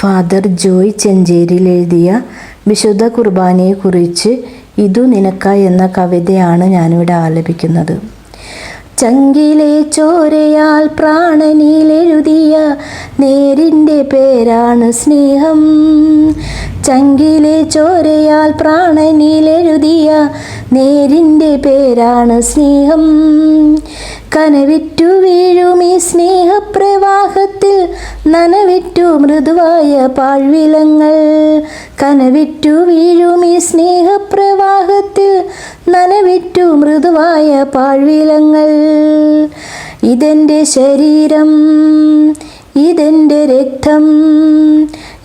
Father Joy ചെഞ്ചേരിയിൽ എഴുതിയ വിശുദ്ധ കുർബാനയെക്കുറിച്ച് ഇതു നിനക്ക എന്ന കവിതയാണ് ഞാനിവിടെ ആലപിക്കുന്നത്. ചങ്കിലെ ചോരയാൽ പ്രാണനിലെഴുതിയ നേരിന്റെ പേരാണ് സ്നേഹം. ചങ്കിലെ ചോരയാൽ പ്രാണനിലെഴുതിയ നേരിന്റെ പേരാണ് സ്നേഹം. കനവിറ്റു വീഴും ഈ സ്നേഹപ്രവാഹത്തിൽ നനവിറ്റു മൃദുവായ പാഴ്വിലങ്ങൾ കനവിറ്റു വീഴും ഈ സ്നേഹപ്രവാഹത്തിൽ നനവിറ്റു മൃദുവായ പാഴ്വിലങ്ങൾ. ഇതെന്റെ ശരീരം ഇതെന്റെ രക്തം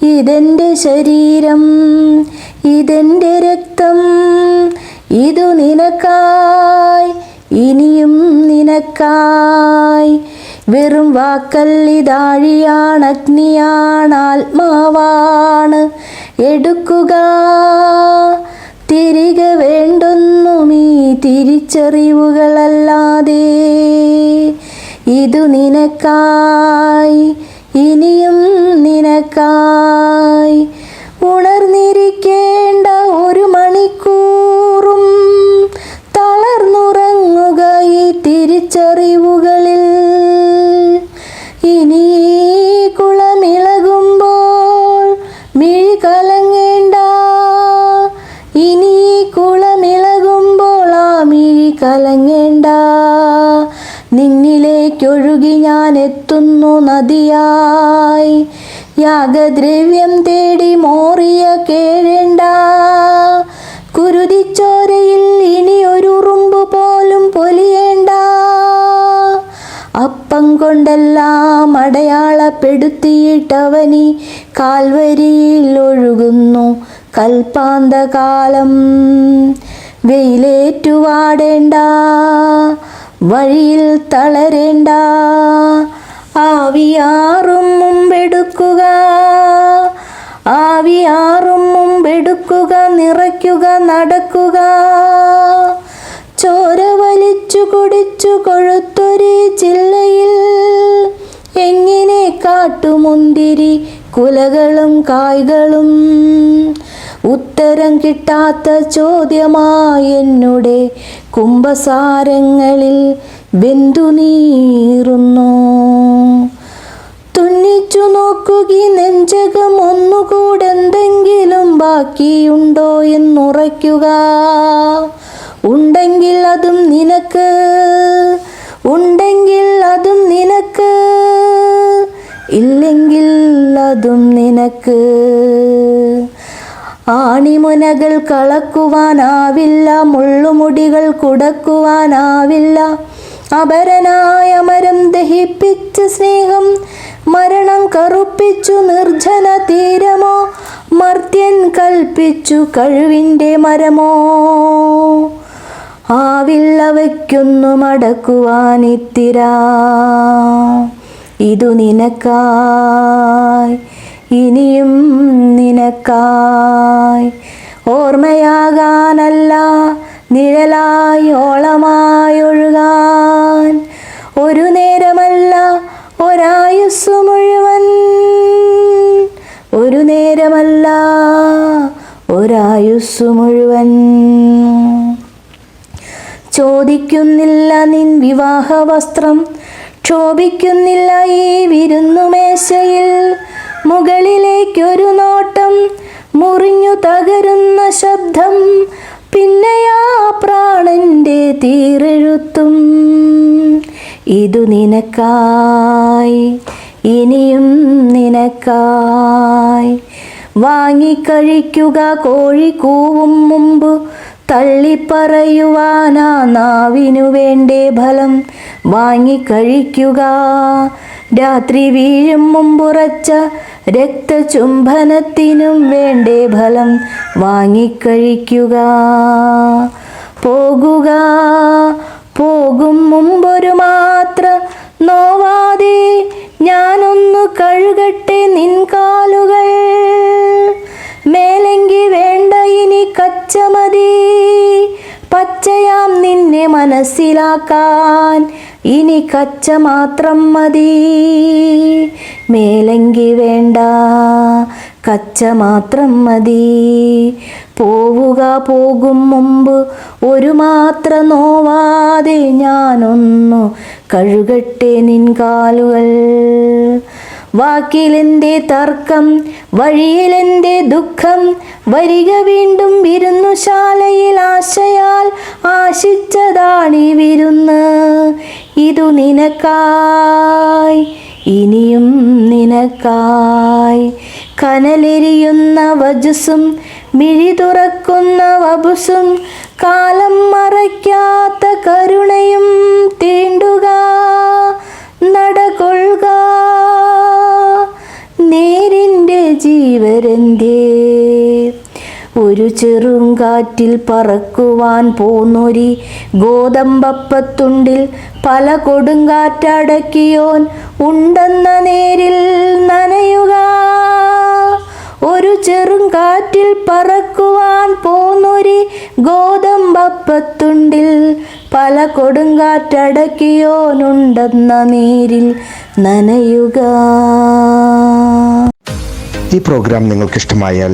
ഇതെന്റെ ശരീരം ഇതെന്റെ രക്തം. ഇതു നിനക്കായി ഇനിയും നിനക്കായി. വെറും വാക്കല്ലിതാഴിയാണ് അഗ്നിയാണ് ആത്മാവാണ്. എടുക്കുക തിരികെ വേണ്ടൊന്നും ഈ തിരിച്ചറിവുകളല്ലാതെ. ഇതു നിനക്കായി ഇനിയും നിനക്കായി. ഉണർന്നിരിക്കേണ്ട കലങ്ങേണ്ട. നിന്നിലേക്കൊഴുകി ഞാൻ എത്തുന്നു നദിയായി. യാഗദ്രവ്യം തേടി മോറിയ കേഴേണ്ട. കുരുതിച്ചോരയിൽ ഇനി ഒരു ഉറുമ്പ് പോലും പൊലിയേണ്ട. അപ്പം കൊണ്ടെല്ലാം അടയാളപ്പെടുത്തിയിട്ടവനി കാൽവരിയിൽ ഒഴുകുന്നു കൽപ്പാന്തകാലം. വെയിലേറ്റുവാടേണ്ട വഴിയിൽ തളരേണ്ട ആവിയാറും മുമ്പെടുക്കുക ആവിയാറും മുമ്പെടുക്കുക നിറയ്ക്കുക നടക്കുക. ചോര വലിച്ചു കുടിച്ചു കൊഴുത്തൊരു ചില്ലയിൽ എങ്ങനെ കാട്ടുമുന്തിരി കുലകളും കായ്കളും ഉത്തരം കിട്ടാത്ത ചോദ്യമായി എന്നുടെ കുംഭസാരങ്ങളിൽ ബിന്ദു നീറുന്നു. തുന്നിച്ചു നോക്കുകി നെഞ്ചകം ഒന്നുകൂടെ എന്തെങ്കിലും ബാക്കിയുണ്ടോ എന്നുറയ്ക്കുക. ഉണ്ടെങ്കിൽ അതും നിനക്ക് ഉണ്ടെങ്കിൽ അതും നിനക്ക് ഇല്ലെങ്കിൽ അതും നിനക്ക്. ആണിമുനകൾ കളക്കുവാനാവില്ല മുള്ളുമുടികൾ കുടക്കുവാനാവില്ല. അപരനായ മരം ദഹിപ്പിച്ച സ്നേഹം മരണം കറുപ്പിച്ചു നിർജന തീരമോ? മർത്യൻ കൽപ്പിച്ചു കഴിവിന്റെ മരമോ? ആവില്ല വയ്ക്കുന്നു മടക്കുവാനിത്തിരാ. ഇതു നിനക്കായി. ഇനിയും നിനക്കായി ഓർമ്മയാകാനല്ല നിഴലായി ഒഴുകാൻ. ഒരു നേരമല്ല ഒരായുസ് മുഴുവൻ. ഒരു നേരമല്ല ഒരായുസ് മുഴുവൻ. ചോദിക്കുന്നില്ല നിൻ വിവാഹ വസ്ത്രം ക്ഷോഭിക്കുന്നില്ല ഈ വിരുന്നുമേശയിൽ മുകളിലേക്കൊരു നോട്ടം മുറിഞ്ഞു തകരുന്ന ശബ്ദം പിന്നെയാ പ്രാണന്റെ തീരെഴുത്തും. ഇതു നിനക്കായി ഇനിയും നിനക്കായി. വാങ്ങിക്കഴിക്കുക കോഴി കൂവും മുമ്പ് തള്ളിപ്പറയുവാനാ നാവിനു വേണ്ടേ ഫലം. വാങ്ങിക്കഴിക്കുക രാത്രി വീഴും മുമ്പുറച്ച രക്തചുംബനത്തിനും വേണ്ടേ ഫലം വാങ്ങിക്കഴിക്കുക. പോകുക. പോകും മുമ്പൊരു മാത്ര നോവാതെ ഞാനൊന്നു കഴുകട്ടെ നിൻ കാലുകൾ. മേലെങ്കി വേണ്ട ഇനി കച്ചമതി. പച്ചയാം നിന്നെ മനസ്സിലാക്കാൻ. ഇനി കച്ച മാത്രം മതി. മേലങ്കി വേണ്ട കച്ച മാത്രം മതി. പോവുക പോകും മുമ്പ് ഒരു മാത്ര നോവാതെ ഞാനൊന്നു കഴുകട്ടെ നിൻ വാക്കിലെന്റെ തർക്കം വഴിയിലെന്റെ ദുഃഖം വരിക വീണ്ടും വിരുന്നുശാലയിൽ ആശയാൽ ആശിച്ചതാണി വിരുന്ന്. ഇതു നിനക്കായി ഇനിയും നിനക്കായി. കനലെരിയുന്ന വജുസും മിഴി തുറക്കുന്ന വബുസും കാലം മറയ്ക്കാത്ത കരുണയും തീണ്ടുക ഒരു ചെറുങ്കാറ്റിൽ പറക്കുവാൻ പോന്നൊരി ഗോതമ്പപ്പത്തുണ്ടിൽ പല കൊടുങ്കാറ്റടക്കിയോൻ ഉണ്ടെന്ന നേരിൽ നനയുക. ഒരു ചെറുങ്കാറ്റിൽ പറക്കുവാൻ പോന്നൊരി ഗോതമ്പപ്പത്തുണ്ടിൽ പല കൊടുങ്കാറ്റടക്കിയോനുണ്ടെന്ന നേരിൽ നനയുക. ഈ പ്രോഗ്രാം നിങ്ങൾക്ക് ഇഷ്ടമായാൽ